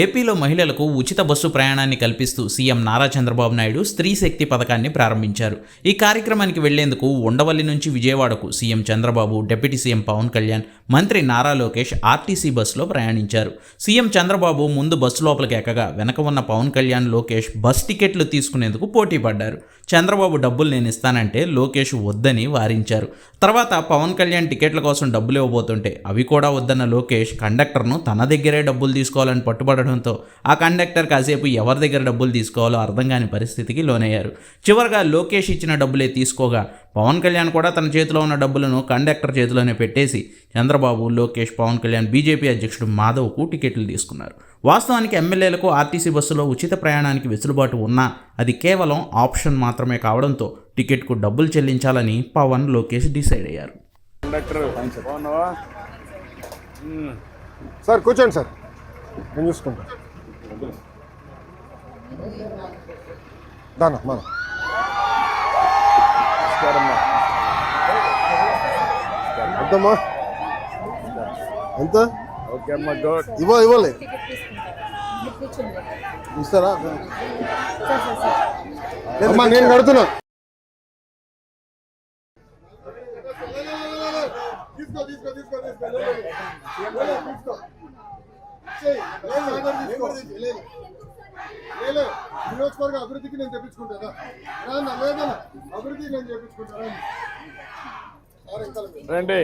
ఏపీలో మహిళలకు ఉచిత బస్సు ప్రయాణాన్ని కల్పిస్తూ సీఎం నారా చంద్రబాబు నాయుడు స్త్రీ శక్తి పథకాన్ని ప్రారంభించారు. ఈ కార్యక్రమానికి వెళ్ళేందుకు ఉండవల్లి నుంచి విజయవాడకు CM Chandrababu deputy CM Pawan Kalyan మంత్రి నారా లోకేష్ ఆర్టీసీ బస్సులో ప్రయాణించారు. సీఎం చంద్రబాబు ముందు బస్సు లోపలికి ఎక్కగా వెనక ఉన్న పవన్ కళ్యాణ్ లోకేష్ బస్ టికెట్లు తీసుకునేందుకు పోటీ పడ్డారు. చంద్రబాబు డబ్బులు నేను ఇస్తానంటే లోకేష్ వద్దని వారించారు. తర్వాత పవన్ కళ్యాణ్ టికెట్ల కోసం డబ్బులు ఇవ్వబోతుంటే అవి కూడా వద్దన్న లోకేష్ కండక్టర్ను తన దగ్గరే డబ్బులు తీసుకోవాలని పట్టుబడడంతో ఆ కండక్టర్ కాసేపు ఎవరి దగ్గర డబ్బులు తీసుకోవాలో అర్థం కాని పరిస్థితికి లోనయ్యారు. చివరగా లోకేష్ ఇచ్చిన డబ్బులే తీసుకోగా పవన్ కళ్యాణ్ కూడా తన చేతిలో ఉన్న డబ్బులను కండక్టర్ చేతిలోనే పెట్టేసి చంద్రబాబు లోకేష్ పవన్ కళ్యాణ్ బీజేపీ అధ్యక్షుడు మాధవ్కు టికెట్లు తీసుకున్నారు. వాస్తవానికి ఎమ్మెల్యేలకు ఆర్టీసీ బస్సులో ఉచిత ప్రయాణానికి వెసులుబాటు ఉన్నా అది కేవలం ఆప్షన్ మాత్రమే కావడంతో టికెట్కు డబ్బులు చెల్లించాలని పవన్ లోకేష్ డిసైడ్ అయ్యారు. సార్ కూర్చోండి సార్. నేను చూసుకుంటా. దానా మన. ఎంతమ్మా ఎంత? ఓకే అమ్మా గుడ్ ఇవ్వ ఇవ్వలే. ఇస్తారా? అమ్మా నేను కడుతున్నా. తీసుకో తీసుకో తీసుకో తీసుకో. నియోజకవర్గ అభివృద్ధికి నేను తెప్పించుకుంటానా? రానా లేదన్నా అభివృద్ధికి నేను ఇంకా రండి.